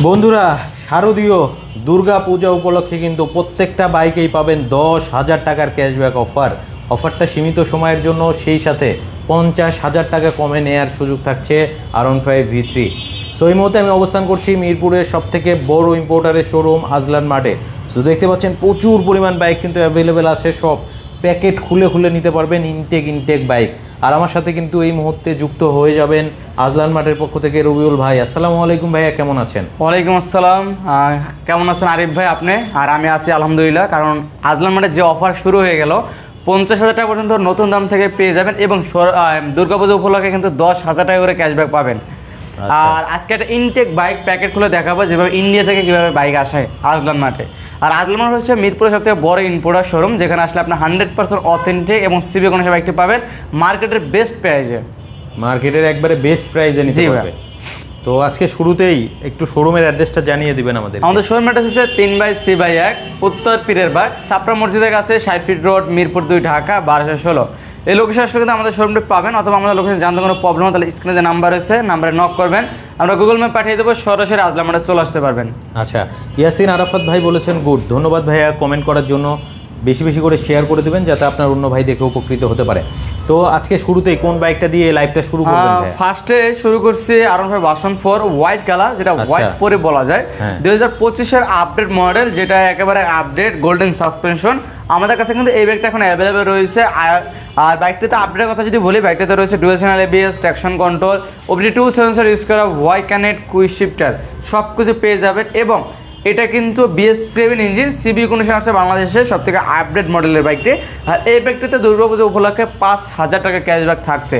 বন্ধুরা, শারদীয় দুর্গা পূজা উপলক্ষে কিন্তু প্রত্যেকটা বাইকেই পাবেন দশ হাজার টাকার ক্যাশব্যাক অফার অফারটা সীমিত সময়ের জন্য, সেই সাথে পঞ্চাশ হাজার টাকা কমে নেয়ার সুযোগ থাকছে R one five V three so এই মুহূর্তে আমি অবস্থান করছি মিরপুরের সব থেকে বড় ইম্পোর্টারের শোরুম আজলান মাঠে। সো দেখতে পাচ্ছেন প্রচুর পরিমাণ বাইক কিন্তু অ্যাভেলেবেল আছে, সব প্যাকেট খুলে খুলে নিতে পারবেন ইনটেক ইনটেক বাইক আর আমার সাথে কিন্তু এই মুহূর্তে যুক্ত হয়ে যাবেন আজলান মাঠের পক্ষ থেকে রবিউল ভাই। আসসালামু আলাইকুম ভাইয়া, কেমন আছেন? ওয়ালাইকুম আসসালাম। কেমন আছেন আরিফ ভাই আপনি? আর আমি আছি আলহামদুলিল্লাহ, কারণ আজলান মাঠে যে অফার শুরু হয়ে গেল, পঞ্চাশ হাজার টাকা পর্যন্ত নতুন দাম থেকে পেয়ে যাবেন এবং দুর্গাপুজো উপলক্ষে কিন্তু দশ হাজার টাকা করে ক্যাশব্যাক পাবেন। আর আজকে একটা ইনটেক বাইক প্যাকেট খুলে দেখাবো যেভাবে ইন্ডিয়া থেকে কীভাবে বাইক আসে আজলান মাঠে। আর আজলান মাঠ হচ্ছে মিরপুরের সবথেকে বড় ইম্পোর্টার শোরুম যেখানে আসলে আপনার হান্ড্রেড পার্সেন্ট অথেন্টিক এবং সিবি কোনো বাইকটি পাবেন। মার্কেটের বেস্ট প্রাইজে মার্কেটের একবারে বেস্ট প্রাইসে নিতে। পারবে। তো আজকে শুরুতেই একটু শোরুমের অ্যাড্রেসটা জানিয়ে দিবেন আমাদের। আমাদের শোরুম অ্যাড্রেস হচ্ছে তিন বাই সি বাই এক উত্তর পীরের বাগ সাপড়া মসজিদের কাছে ষাট ফিট রোড মিরপুর দুই ঢাকা বারোশো ষোলো। এই লোকেশন আসলে কিন্তু আমাদের শোরুমটি পাবেন, অথবা আমাদের লোকেশন জানতে কোনো প্রবলেম তাহলে স্ক্রিনে যে নাম্বার রয়েছে নাম্বারে নক করবেন। আমরা গুগল ম্যাপ পাঠিয়ে দেবো, সরাসরি আজলামাটা চলে আসতে পারবেন। আচ্ছা ইয়াসিন আরাফাত ভাই বলেছেন গুড ধন্যবাদ ভাইয়া কমেন্ট করার জন্য। বেশি বেশি করে শেয়ার করে দেবেন যাতে আপনার অন্য ভাই দেখে উপকৃত হতে পারে। তো আজকে শুরুতেই কোন বাইকটা দিয়ে লাইভটা শুরু করবেন ফার্স্টে শুরু করছি R one five version four white colour যেটা আচ্ছা। হোয়াইট পরে বলা যায়। হ্যাঁ। দুই হাজার পঁচিশের আপডেট মডেল যেটা একেবারে আপডেট গোল্ডেন সাসপেনশন আমাদের কাছে কিন্তু এই বাইকটা এখন অ্যাভেলেবেল রয়েছে। আর বাইকটাতে আপডেটের কথা যদি বলি বাইকটাতে রয়েছে dual channel ABS traction control OBD two sensor use করা ওয়াই কানেক্ট কুই শিফটার সব কিছু পেয়ে যাবেন। এবং এটা কিন্তু বিএস সেভেন ইঞ্জিন সিবি কন্ডিশন আসছে বাংলাদেশের সব থেকে আপডেট মডেলের বাইকটি আর এই বাইকটিতে দুর্গাপুজো উপলক্ষে পাঁচ হাজার টাকা ক্যাশব্যাক থাকছে।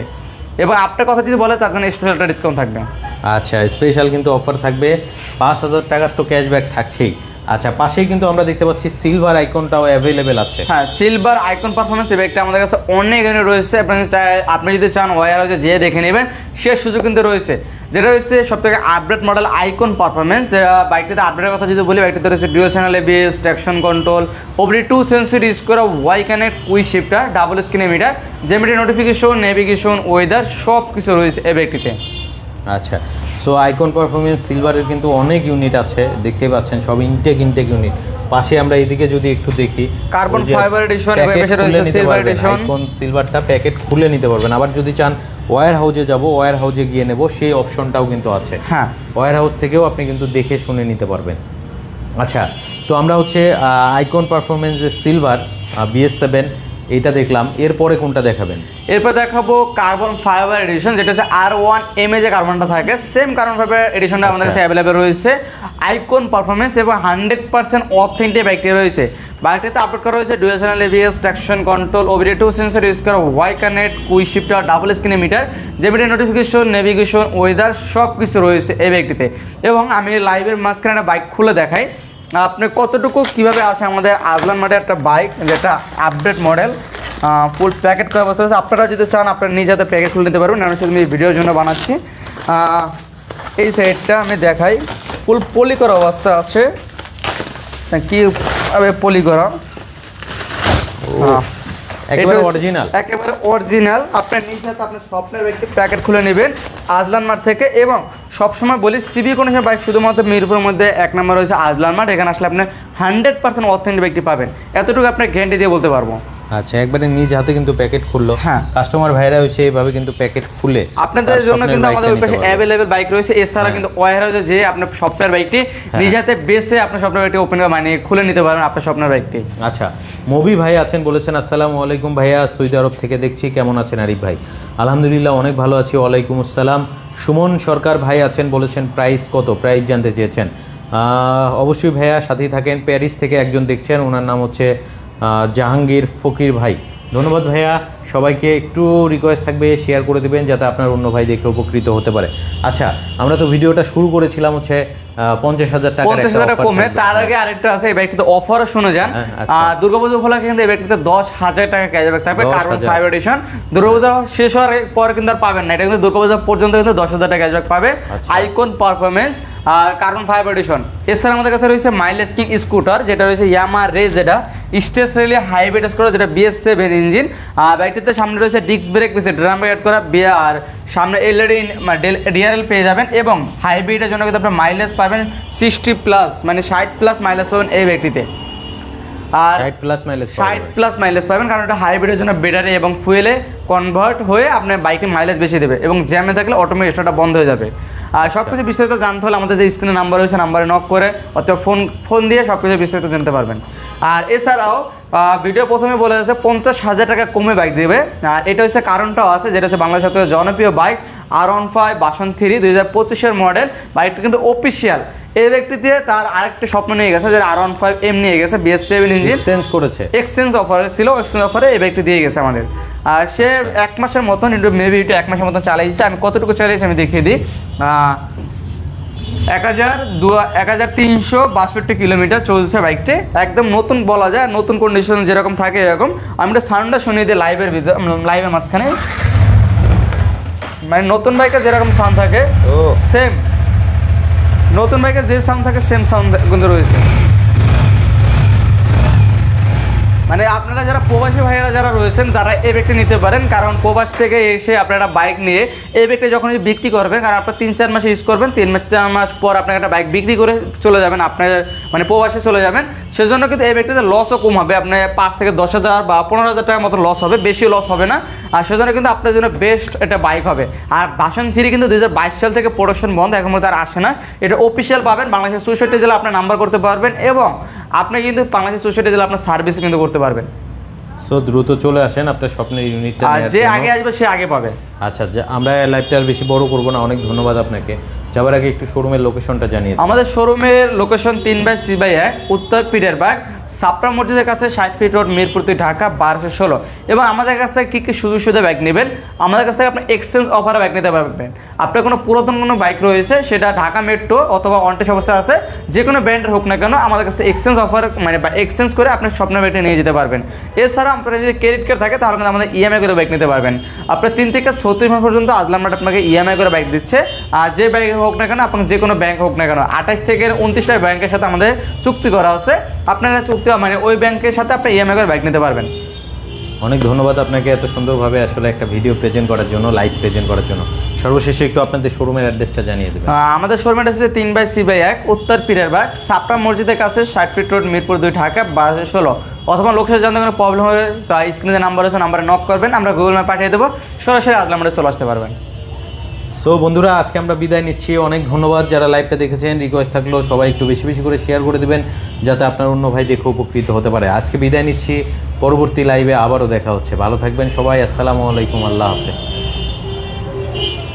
এবং আপনার কথা যদি বলে, তার জন্য স্পেশাল একটা ডিসকাউন্ট থাকবে। আচ্ছা স্পেশাল কিন্তু অফার থাকবে। পাঁচ হাজার টাকার তো ক্যাশব্যাক থাকছেই। আচ্ছা পাশেই কিন্তু আমরা দেখতে পাচ্ছি সিলভার আইকনটাও অ্যাভেলেবেল আছে। হ্যাঁ সিলভার আইকন পারফরমেন্স এই ব্যাগটা আমাদের কাছে অনেক রয়েছে। আপনি আপনি যদি চান ওয়ার হাউসে যেয়ে দেখে নেবেন, সে সুযোগ কিন্তু রয়েছে। যেটা হচ্ছে সব থেকে আপডেট মডেল আইকন পারফরমেন্স বাইকটিতে আপডেটের কথা যদি বলি, বাইকটিতে রয়েছে dual channel ABS traction control ওপরে টু সেন্সর ইউজ করা Y connect quick shifter double স্ক্রিনে মিটার যেমিটি নোটিফিকেশন নেভিগেশন ওয়েদার সব কিছু রয়েছে এই ব্যাগটিতে আচ্ছা। সো আইকন পারফরমেন্স সিলভারের কিন্তু অনেক ইউনিট আছে দেখতে পাচ্ছেন সব ইনটেক ইনটেক ইউনিট পাশে আমরা এইদিকে যদি একটু দেখি খুলে রয়েছে নিতে silver পারবেন। আইকন সিলভারটা প্যাকেট খুলে নিতে পারবেন। আবার যদি চান ওয়্যার হাউজে যাব ওয়্যার হাউজে গিয়ে নেব সেই অপশনটাও কিন্তু আছে। হ্যাঁ। ওয়্যার হাউস থেকেও আপনি কিন্তু দেখে শুনে নিতে পারবেন। আচ্ছা তো আমরা হচ্ছে আইকন পারফরমেন্স যে সিলভার বিএস সেভেন এইটা দেখলাম এরপরে কোনটা দেখাবেন? এরপর দেখাবো কার্বন ফাইবার এডিশন যেটা হচ্ছে আর ওয়ান এম এ যে কার্বনটা থাকে সেম কার্বন ফাইবার এডিশনটা আমাদের কাছে আচ্ছা। অ্যাভেলেবেল রয়েছে। আইকন পারফরমেন্স এবং হান্ড্রেড পার্সেন্ট অথেন্টিক বাইকটি রয়েছে। বাইকটিতে আপলোড করা হয়েছে dual channel ABS traction control OBD two sensor use করা Y connect quick shifter double স্ক্রিনে মিটার যেমিটি নোটিফিকেশন নেভিগেশন ওয়েদার সব কিছু রয়েছে এই বাইকটিতে এবং আমি লাইভের মাঝখানে একটা বাইক খুলে দেখাই। আপনি কতটুকু কীভাবে আসে আমাদের আজলান মাঠে একটা বাইক যেটা আপডেট মডেল ফুল প্যাকেট করা বসে আছে। আপনারা যদি চান আপনারা নিজে হাতে প্যাকেট খুলে নিতে পারবেন। আমি শুধু আমি ভিডিওর জন্য বানাচ্ছি। এই সাইডটা আমি দেখাই। ফুল পলি করা অবস্থা আছে। কী কি পলি করা? একেবারে অরিজিনাল একেবারে অরিজিনাল আপনার নিজ হাতে আপনার স্বপ্নের একটি প্যাকেট খুলে নেবেন আজলান মাঠ থেকে এবং সবসময় বলি সিবি কোনো বাইক শুধুমাত্র মিরপুরের মধ্যে এক নম্বর রয়েছে আজলান মাঠ। এখানে আসলে আপনি হান্ড্রেড পার্সেন্ট অথেন্টিক ব্যক্তি পাবেন। এতটুকু আপনার গ্যারান্টি দিয়ে বলতে পারব। আচ্ছা একবারে নিজ হাতে কিন্তু প্যাকেট খুললো। হ্যাঁ। কাস্টমার ভাইরা হচ্ছে এইভাবে কিন্তু প্যাকেট খুলে আপনাদের জন্য কিন্তু আমাদের ওই পাশে অ্যাভেলেবেল বাইক রয়েছে। এছাড়া কিন্তু ওয়ার হাউসে যে আপনার স্বপ্নের বাইকটি নিজ হাতে বেসে আপনার স্বপ্নের বাইকটি ওপেন মানে খুলে নিতে পারবেন আপনার স্বপ্নের বাইকটি আচ্ছা মবি ভাই আছেন বলেছেন আসসালামু আলাইকুম ভাইয়া সৌদি আরব থেকে দেখছি কেমন আছেন আরিফ ভাই? আলহামদুলিল্লাহ অনেক ভালো আছি ওয়ালাইকুম আসসালাম। সুমন সরকার ভাই আছেন বলেছেন প্রাইস কত? প্রাইস জানতে চেয়েছেন। আহ, অবশ্যই ভাইয়া সাথেই থাকেন। প্যারিস থেকে একজন দেখছেন ওনার নাম হচ্ছে জাহাঙ্গীর ফকির ভাই। ধন্যবাদ ভাইয়া। সবাইকে একটু রিকোয়েস্ট থাকবে শেয়ার করে দেবেন, যাতে আপনার অন্য ভাই দেখে উপকৃত হতে পারে। আচ্ছা আমরা তো ভিডিওটা শুরু করেছিলাম হচ্ছে পঞ্চাশ হাজার টাকা পঞ্চাশ হাজার কমে। তার আগে আরেকটা আছে এই বাইকটিতে অফারও শুনে যান। হ্যাঁ, আচ্ছা। দুর্গাপুজো উপলক্ষে কিন্তু এই বাইকটিতে দশ হাজার টাকা ক্যাশব্যাক থাকবে কার্বন ফাইভ এডিশন দুর্গাপূজা শেষ হওয়ার পর কিন্তু আর পাবেন না এটা কিন্তু দুর্গাপূজা পর্যন্ত কিন্তু দশ হাজার টাকা ক্যাশব্যাক পাবে। আচ্ছা। আইকন পারফরমেন্স আর কার্বন ফাইভ এডিশন এছাড়া আমাদের কাছে রয়েছে মাইলেজ কিং স্কুটার যেটা রয়েছে ইয়ামা রে যেটা রেলি হাইব্রিড স্কুটার যেটা বিএস সেভেন ইঞ্জিন আর বাইকটিতে সামনে রয়েছে ডিস্ক ব্রেক পিছিয়ে ড্রাম ব্রেক করা বি- আর সামনে এলইডি ডিআরএল পেয়ে যাবেন এবং হাইব্রিডের জন্য কিন্তু আপনার মাইলেজ পাবেন সিক্সটি প্লাস মানে ষাট প্লাস মাইলেজ পাবেন এই ব্যক্তিতে। আর ষাট প্লাস মাইলেজ ষাট প্লাস মাইলেজ পাবেন কারণ এটা হাইব্রিডের জন্য ব্যাটারি এবং ফুয়েলে কনভার্ট হয়ে আপনার বাইকের মাইলেজ বেশি দেবে এবং জ্যামে থাকলে অটোমেটিক স্টার্টটা বন্ধ হয়ে যাবে। আর সব কিছু বিস্তারিত জানতে হলে আমাদের যে স্ক্রিনে নাম্বার রয়েছে নাম্বারে নক করে অথবা ফোন ফোন দিয়ে সব কিছু বিস্তারিত জানতে পারবেন। আর এছাড়াও ভিডিও প্রথমে বলে যাচ্ছে পঞ্চাশ হাজার টাকা কমে বাইক দেবে। আর এটা হচ্ছে কারণটাও আছে যেটা হচ্ছে বাংলাদেশ সবথেকে জনপ্রিয় bike R one five version three দুই হাজার পঁচিশের মডেল বাইকটা কিন্তু অফিসিয়াল এই ব্যক্তিতে তার আরেকটি স্বপ্ন নিয়ে গেছে যে আর ওয়ান ফাইভ এম নিয়ে গেছে বিএস সেভেন ইঞ্জিন চেঞ্জ করেছে। এক্সচেঞ্জ অফারে ছিল এক্সচেঞ্জ অফারে এই ব্যাগটি দিয়ে গেছে আমাদের। আর সে এক মাসের মতন একটু মেবি একটু এক মাসের মতন চালিয়েছে আমি কতটুকু চালিয়েছি আমি দেখিয়ে দিই। এক হাজার দু এক হাজার তিনশো বাষট্টি কিলোমিটার চলছে বাইকটি। একদম নতুন বলা যায় নতুন কন্ডিশন যেরকম থাকে এরকম। আমি একটা সাউন্ডটা শুনিয়ে দিই লাইভের ভিতরে লাইভের মাঝখানে। মানে নতুন বাইকে যেরকম সাউন্ড থাকে ও। সেম নতুন বাইকে যে সাউন্ড থাকে সেম সাউন্ড কিন্তু রয়েছে। মানে আপনারা যারা প্রবাসী ভাইয়েরা যারা রয়েছেন, তারা এই ব্যাগটি নিতে পারেন। কারণ প্রবাস থেকে এসে আপনারা বাইক নিয়ে এই ব্যাগটা যখন বিক্রি করবেন, কারণ আপনার তিন, চার মাস ইউজ করবেন, তিন মাস, চার মাস পর আপনার একটা বাইক বিক্রি করে চলে যাবেন, আপনার মানে প্রবাসে চলে যাবেন। সেজন্য কিন্তু এই ব্যাগটিতে লসও কম হবে। আপনার পাঁচ থেকে দশ হাজার বা পনেরো হাজার টাকার মতো লস হবে বেশি লস হবে না। আর সেজন্য কিন্তু আপনার জন্য বেস্ট একটা বাইক হবে। আর বাসন থ্রি কিন্তু দু হাজার বাইশ সাল থেকে প্রোডাকশন বন্ধ, এখন মধ্যে আর আসে না। এটা অফিসিয়াল পাবেন। বাংলাদেশের চৌষট্টি জেলা আপনার নাম্বার করতে পারবেন এবং আপনি কিন্তু বাংলাদেশের চৌষট্টি জেলা আপনার সার্ভিস কিন্তু করতে পারবেন সো দ্রুত চলে আসেন আপনার স্বপ্নের ইউনিটটা আর যে আগে আসবে সে আগে পাবে। আচ্ছা আমরা লাইভটা আর বেশি বড় করব না অনেক ধন্যবাদ আপনাকে। যাবার আগে একটু শোরুমের লোকেশনটা জানিয়ে আমাদের শোরুমের লোকেশন তিন বাই সি বাই এক, উত্তর পিডের বাগ, সাপড়া মসজিদের কাছে ষাট ফিট রোড মিরপুর দুই, ঢাকা বারোশো ষোলো। এবং আমাদের কাছ থেকে কী কী সুযোগ সুবিধা বাইক নেবেন? আমাদের কাছ থেকে আপনি এক্সচেঞ্জ অফারে বাইক নিতে পারবেন। আপনার কোনো পুরাতন কোনো বাইক রয়েছে, সেটা ঢাকা মেট্রো অথবা অন্টেস অবস্থায় আছে যে কোনো ব্র্যান্ডের হোক না কেন, আমাদের কাছ থেকে এক্সচেঞ্জ অফার মানে এক্সচেঞ্জ করে আপনি স্বপ্ন বাইকটা নিয়ে যেতে পারবেন। এছাড়া আপনার যদি ক্রেডিট কার্ড থাকে, তাহলে কিন্তু আমাদের ইএমআই করে বাইক নিতে পারবেন। আপনার তিন থেকে ছত্রিশ মাস পর্যন্ত আজলাম মাঠ আপনাকে ইএমআই করে বাইক দিচ্ছে। আর যে বাইক হোক না কেন আপনার যে কোনো ব্যাংক হোক না কেন আঠাশ থেকে উনত্রিশটা ব্যাংকের সাথে আমাদের চুক্তি করা আছে। আপনারা চুক্তি মানে ওই ব্যাংকের সাথে আপনি ইএমআই করে বাইক নিতে পারবেন। অনেক ধন্যবাদ আপনাকে এত সুন্দরভাবে আসলে একটা ভিডিও প্রেজেন্ট করার জন্য লাইভ প্রেজেন্ট করার জন্য। সর্বশেষে একটু আপনাদের শোরুমের অ্যাড্রেসটা জানিয়ে দেবেন। আমাদের শোরুমের হচ্ছে তিন বাই সি বাই এক উত্তর পীরের বাগ সাপড়া মসজিদের কাছে ষাট ফিট রোড মিরপুর দুই ঢাকা বারোশো ষোলো। অথবা লোকেশন জানতে কোনো প্রবলেম হবে তো স্ক্রিনে নাম্বার আছে নাম্বারে নক করবেন আমরা গুগল ম্যাপ পাঠিয়ে দেবো। সরাসরি আজলাম মাঠে চলে আসতে পারবেন। সো বন্ধুরা, আজকে আমরা বিদায় নিচ্ছি। অনেক ধন্যবাদ যারা লাইভটা দেখেছেন। রিকোয়েস্ট থাকল সবাই একটু বেশি বেশি করে শেয়ার করে দেবেন, যাতে আপনার অন্য ভাই দেখে উপকৃত হতে পারে। আজকে বিদায় নিচ্ছি। পরবর্তী লাইভে আবারও দেখা হচ্ছে। ভালো থাকবেন সবাই। আসসালামু আলাইকুম। আল্লাহ হাফেজ।